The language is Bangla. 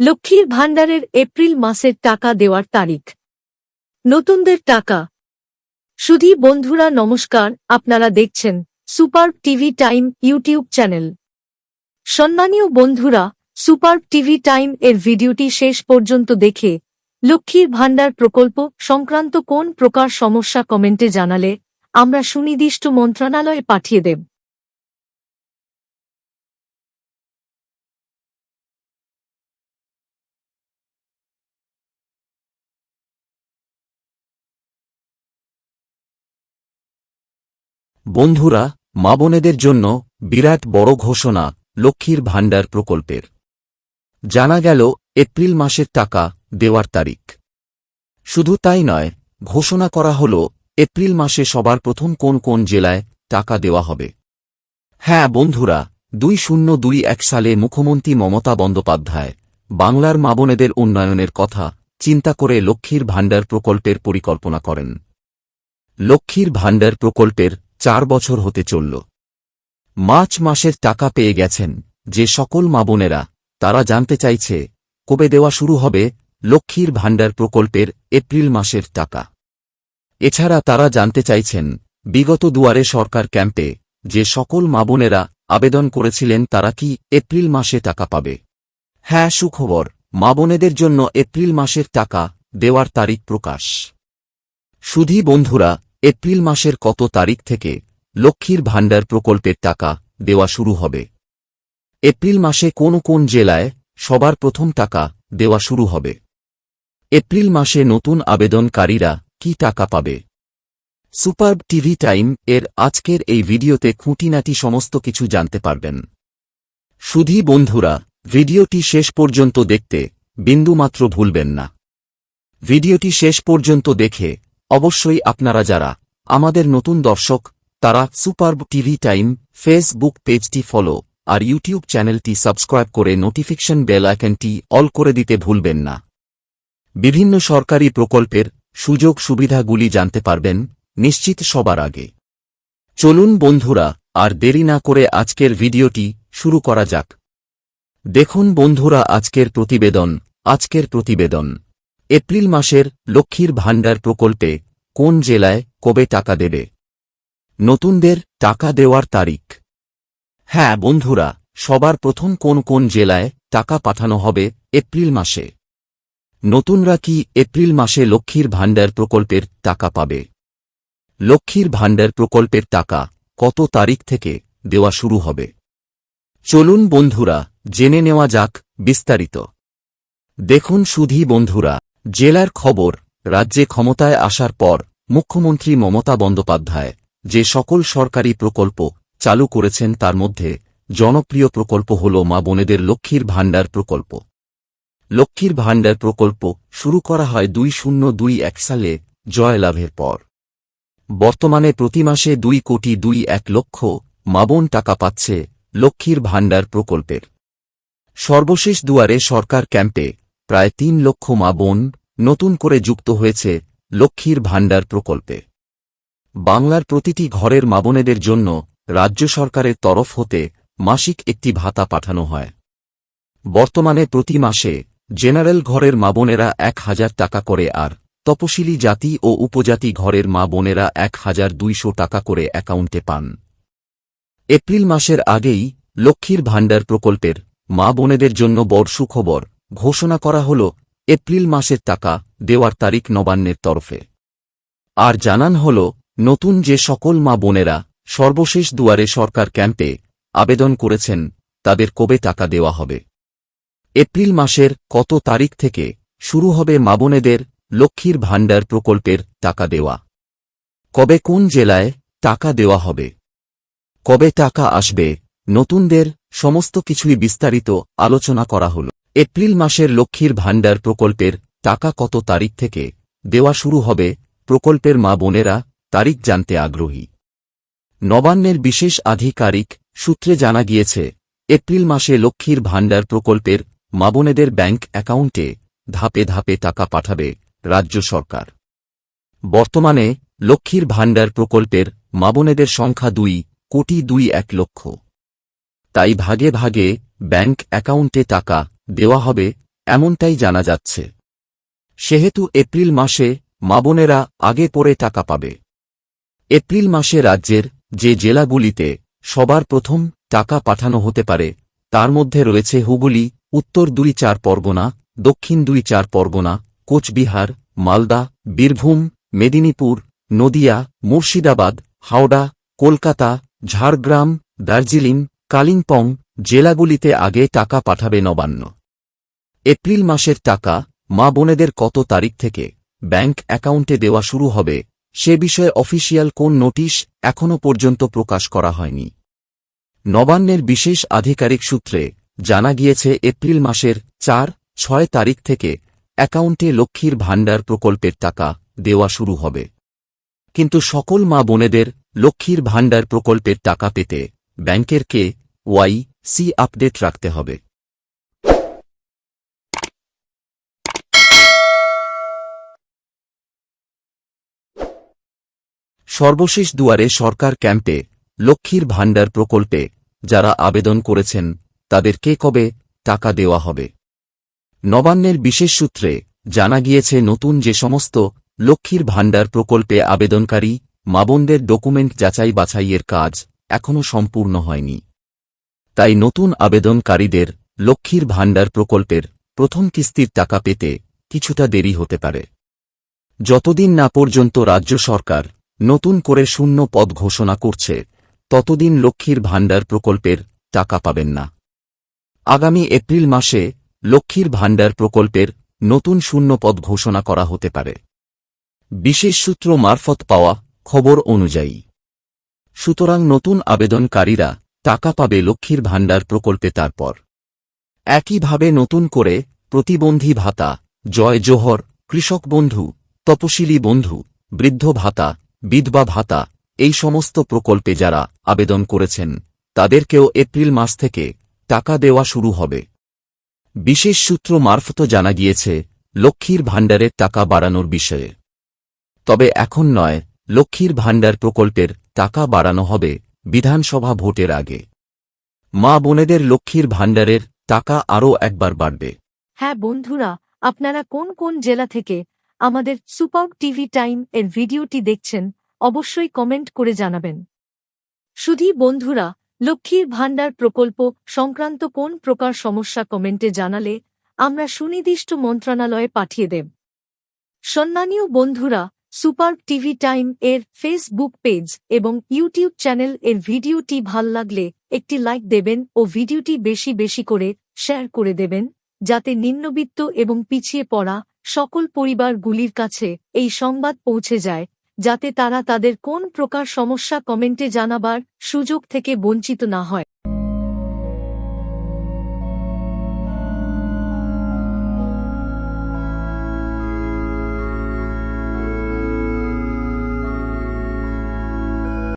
লক্ষ্মীর ভাণ্ডারের এপ্রিল মাসের টাকা দেওয়ার তারিখ। নতুনদের টাকা। সুধী বন্ধুরা নমস্কার, আপনারা দেখছেন super TV time YouTube channel. সম্মানীয় বন্ধুরা সুপার টিভি টাইম এর ভিডিওটি শেষ পর্যন্ত দেখে লক্ষ্মীর ভাণ্ডার প্রকল্প সংক্রান্ত কোন প্রকার সমস্যা কমেন্টে জানালে আমরা সুনির্দিষ্ট মন্ত্রণালয়ে পাঠিয়ে দেব। বন্ধুরা, মা বোনেদের জন্য বিরাট বড় ঘোষণা লক্ষ্মীর ভাণ্ডার প্রকল্পের। জানা গেল, এপ্রিল মাসের টাকা দেওয়ার তারিখ। শুধু তাই নয়, ঘোষণা করা হল, এপ্রিল মাসে সবার প্রথম কোন কোন জেলায় টাকা দেওয়া হবে। হ্যাঁ বন্ধুরা, দুই শূন্য দুই এক সালে মুখ্যমন্ত্রী মমতা বন্দ্যোপাধ্যায় বাংলার মা বোনেদের উন্নয়নের কথা চিন্তা করে লক্ষ্মীর ভাণ্ডার প্রকল্পের পরিকল্পনা করেন। লক্ষ্মীর ভাণ্ডার প্রকল্পের চার বছর হতে চলল। মার্চ মাসের টাকা পেয়ে গেছেন যে সকল মা বোনেরা। তারা জানতে চাইছে, কবে দেওয়া শুরু হবে লক্ষ্মীর ভাণ্ডার প্রকল্পের এপ্রিল মাসের টাকা। এছাড়া তারা জানতে চাইছেন, বিগত দুয়ারে সরকার ক্যাম্পে যে সকল মা বোনেরা আবেদন করেছিলেন তারা কি এপ্রিল মাসে টাকা পাবে? হ্যাঁ সুখবর, মা বোনেদের জন্য এপ্রিল মাসের টাকা দেওয়ার তারিখ প্রকাশ। সুধী বন্ধুরা এপ্রিল মাসের কত তারিখ থেকে লক্ষ্মীর ভাণ্ডার প্রকল্পের টাকা দেওয়া শুরু হবে? এপ্রিল মাসে কোন কোন জেলায় সবার প্রথম টাকা দেওয়া শুরু হবে? এপ্রিল মাসে নতুন আবেদনকারীরা কি টাকা পাবে? সুপার টিভি টাইম এর আজকের এই ভিডিওতে খুঁটিনাটি সমস্ত কিছু জানতে পারবেন। সুধী বন্ধুরা, ভিডিওটি শেষ পর্যন্ত দেখতে বিন্দুমাত্র ভুলবেন না। ভিডিওটি শেষ পর্যন্ত দেখে অবশ্যই আপনারা যারা আমাদের নতুন দর্শক, তারা সুপার টিভি টাইম, ফেসবুক পেজটি ফলো আর ইউটিউব চ্যানেলটি সাবস্ক্রাইব করে নোটিফিকেশন বেল আইকনটি অল করে দিতে ভুলবেন না। বিভিন্ন সরকারি প্রকল্পের সুযোগ সুবিধাগুলি জানতে পারবেন নিশ্চিত সবার আগে। চলুন বন্ধুরা, আর দেরি না করে আজকের ভিডিওটি শুরু করা যাক। দেখুন বন্ধুরা, আজকের প্রতিবেদন আজকের প্রতিবেদন। এপ্রিল মাসের লক্ষ্মীর ভাণ্ডার প্রকল্পে কোন জেলায় কবে টাকা দেবে? নতুনদের টাকা দেওয়ার তারিখ। হ্যাঁ বন্ধুরা, সবার প্রথম কোন কোন জেলায় টাকা পাঠানো হবে এপ্রিল মাসে? নতুনরা কি এপ্রিল মাসে লক্ষ্মীর ভাণ্ডার প্রকল্পের টাকা পাবে? লক্ষ্মীর ভাণ্ডার প্রকল্পের টাকা কত তারিখ থেকে দেওয়া শুরু হবে? চলুন বন্ধুরা, জেনে নেওয়া যাক বিস্তারিত। দেখুন সুধী বন্ধুরা জেলার খবর, রাজ্যে ক্ষমতায় আসার পর, মুখ্যমন্ত্রী মমতা বন্দ্যোপাধ্যায় যে সকল সরকারি প্রকল্প চালু করেছেন তার মধ্যে জনপ্রিয় প্রকল্প হল মা বোনেদের লক্ষ্মীর ভাণ্ডার প্রকল্প। লক্ষ্মীর ভাণ্ডার প্রকল্প শুরু করা হয় দুই শূন্য দুই এক সালে জয়লাভের পর। বর্তমানে প্রতি মাসে দুই কোটি দুই এক লক্ষ মাবন টাকা পাচ্ছে লক্ষ্মীর ভাণ্ডার প্রকল্পের। সর্বশেষ দুয়ারে সরকার ক্যাম্পে প্রায় তিন লক্ষ মা বোন নতুন করে যুক্ত হয়েছে লক্ষ্মীর ভাণ্ডার প্রকল্পে। বাংলার প্রতিটি ঘরের মাবনেদের জন্য রাজ্য সরকারের তরফ হতে মাসিক একটি ভাতা পাঠানো হয়। বর্তমানে প্রতি মাসে জেনারেল ঘরের মা বোনেরা এক হাজার টাকা করে আর তপশিলি জাতি ও উপজাতি ঘরের মা বোনেরা এক হাজার দুইশো টাকা করে অ্যাকাউন্টে পান। এপ্রিল মাসের আগেই লক্ষ্মীর ভাণ্ডার প্রকল্পের মা বোনেদের জন্য বড় সুখবর ঘোষণা করা হল, এপ্রিল মাসের টাকা দেওয়ার তারিখ নবান্নের তরফে। আর জানান হল, নতুন যে সকল মা বোনেরা সর্বশেষ দুয়ারে সরকার ক্যাম্পে আবেদন করেছেন, তাদের কবে টাকা দেওয়া হবে? এপ্রিল মাসের কত তারিখ থেকে শুরু হবে মা বোনেদের লক্ষ্মীর ভাণ্ডার প্রকল্পের টাকা দেওয়া? কবে কোন জেলায় টাকা দেওয়া হবে? কবে টাকা আসবে? নতুনদের সমস্ত কিছুই বিস্তারিত আলোচনা করা হল। এপ্রিল মাসের লক্ষ্মীর ভাণ্ডার প্রকল্পের টাকা কত তারিখ থেকে দেওয়া শুরু হবে, প্রকল্পের মা বোনেরা তারিখ জানতে আগ্রহী। নবান্নের বিশেষ আধিকারিক সূত্রে জানা গিয়েছে, এপ্রিল মাসে লক্ষ্মীর ভাণ্ডার প্রকল্পের মা বোনেদের ব্যাঙ্ক অ্যাকাউন্টে ধাপে ধাপে টাকা পাঠাবে রাজ্য সরকার। বর্তমানে লক্ষ্মীর ভাণ্ডার প্রকল্পের মা বোনেদের সংখ্যা দুই কোটি দুই এক লক্ষ। তাই ভাগে ভাগে ব্যাঙ্ক অ্যাকাউন্টে টাকা দেওয়া হবে, এমনটাই জানা যাচ্ছে। সেহেতু এপ্রিল মাসে মা বোনেরা আগে পরে টাকা পাবে। এপ্রিল মাসে রাজ্যের যে জেলাগুলিতে সবার প্রথম টাকা পাঠানো হতে পারে, তার মধ্যে রয়েছে হুগলি, উত্তর দুই চার পরগনা, দক্ষিণ দুই চার পরগনা, কোচবিহার, মালদা, বীরভূম, মেদিনীপুর, নদিয়া, মুর্শিদাবাদ, হাওড়া, কলকাতা, ঝাড়গ্রাম, দার্জিলিং, কালিম্পং জেলাগুলিতে আগে টাকা পাঠাবে নবান্ন। এপ্রিল মাসের টাকা মা বোনেদের কত তারিখ থেকে ব্যাংক অ্যাকাউন্টে দেওয়া শুরু হবে সে বিষয়ে অফিসিয়াল কোন নোটিশ এখনও পর্যন্ত প্রকাশ করা হয়নি। নবান্নের বিশেষ আধিকারিক সূত্রে জানা গিয়েছে, এপ্রিল মাসের চার, ছয় তারিখ থেকে অ্যাকাউন্টে লক্ষ্মীর ভাণ্ডার প্রকল্পের টাকা দেওয়া শুরু হবে। কিন্তু সকল মা বোনেদের লক্ষ্মীর ভাণ্ডার প্রকল্পের টাকা পেতে ব্যাংকের কে ওয়াই সি আপডেট রাখতে হবে। সর্বশেষ দুয়ারে সরকার ক্যাম্পে লক্ষ্মীর ভাণ্ডার প্রকল্পে যারা আবেদন করেছেন, তাদের কে কবে টাকা দেওয়া হবে? নবান্নের বিশেষ সূত্রে জানা গিয়েছে, নতুন যে সমস্ত লক্ষ্মীর ভাণ্ডার প্রকল্পে আবেদনকারী, মাবনদের ডকুমেন্ট যাচাই বাছাইয়ের কাজ এখনও সম্পূর্ণ হয়নি। তাই নতুন আবেদনকারীদের লক্ষ্মীর ভাণ্ডার প্রকল্পের প্রথম কিস্তির টাকা পেতে কিছুটা দেরি হতে পারে। যতদিন না পর্যন্ত রাজ্য সরকার নতুন করে শূন্য পদ ঘোষণা করছে, ততদিন লক্ষ্মীর ভাণ্ডার প্রকল্পের টাকা পাবেন না। আগামী এপ্রিল মাসে লক্ষ্মীর ভাণ্ডার প্রকল্পের নতুন শূন্য পদ ঘোষণা করা হতে পারে। বিশেষ সূত্র মারফত পাওয়া খবর অনুযায়ী। সুতরাং নতুন আবেদনকারীরা টাকা পাবে লক্ষ্মীর ভাণ্ডার প্রকল্পে তারপর। একইভাবে নতুন করে প্রতিবন্ধী ভাতা, জয় জোহর, কৃষক বন্ধু, তপশিলি বন্ধু, বৃদ্ধ ভাতা, বিধবা ভাতা, এই সমস্ত প্রকল্পে যারা আবেদন করেছেন, তাদেরকেও এপ্রিল মাস থেকে টাকা দেওয়া শুরু হবে। বিশেষ সূত্র মারফত জানা গিয়েছে, লক্ষ্মীর ভাণ্ডারের টাকা বাড়ানোর বিষয়ে। তবে এখন নয়, লক্ষ্মীর ভাণ্ডার প্রকল্পের টাকা বাড়ানো হবে বিধানসভা ভোটের আগে। মা বোনেদের লক্ষ্মীর ভাণ্ডারের টাকা আরও একবার বাড়বে। হ্যাঁ বন্ধুরা, আপনারা কোন কোন জেলা থেকে আমাদের সুপার টিভি টাইম এর ভিডিওটি দেখছেন, অবশ্যই কমেন্ট করে জানাবেন। শুধু বন্ধুরা, লক্ষ্মীর ভাণ্ডার প্রকল্প সংক্রান্ত কোন প্রকার সমস্যা কমেন্টে জানালে আমরা সুনির্দিষ্ট মন্ত্রণালয়ে পাঠিয়ে দেব। সম্মানীয় বন্ধুরা সুপার টিভি টাইম এর ফেসবুক পেজ এবং ইউটিউব চ্যানেল এর ভিডিওটি ভালো লাগলে একটি লাইক দেবেন ও ভিডিওটি বেশি বেশি করে শেয়ার করে দেবেন, যাতে নিম্নবিত্ত এবং পিছিয়ে পড়া সকল পরিবারগুলির কাছে এই সংবাদ পৌঁছে যায়, যাতে তারা তাদের কোন প্রকার সমস্যা কমেন্টে জানাবার সুযোগ থেকে বঞ্চিত না হয়।